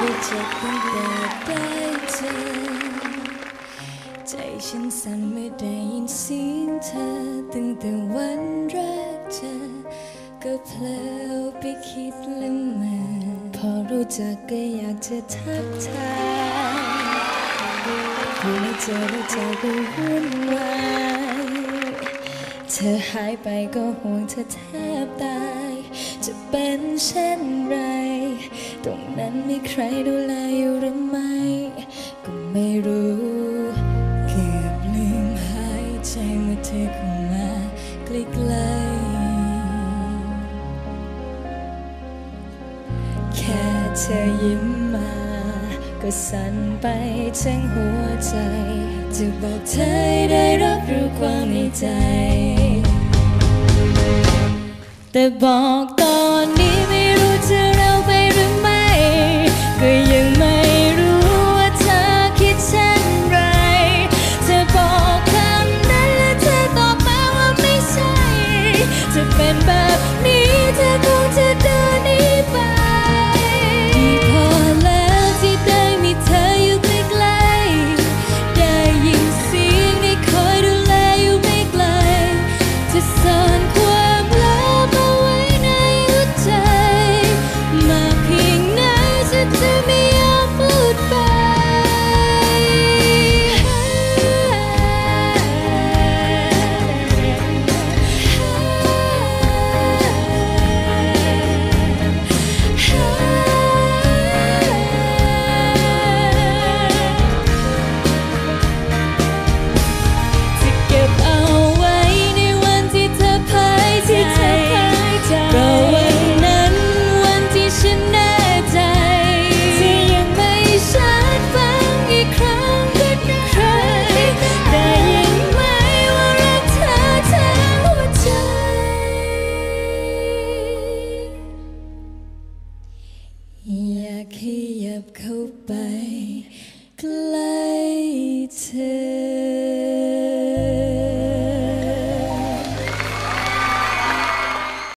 ได้เจ็บตั้งแต่ได้เจอใจฉันสั่นเมื่อได้ยินเสียงเธอตั้งแต่วันแรกเจอก็เพลอไปคิดละเมอพอรู้จักก็อยากจะทักทายพอไม่เจอแล้วใจก็วุ่นวาย เธอหายไปก็ห่วงเธอแทบตาย จะเป็นเช่นไร ตรงนั้นมีใครดูแลอยู่หรือไม่ก็ไม่รู้ เกือบลืมหายใจเมื่อเธอเข้ามาใกล้ๆแค่เธอยิ้มมา ก็สั่นไปทั้งหัวใจ จะบอกเธอได้รับรู้ความในใจ แต่าก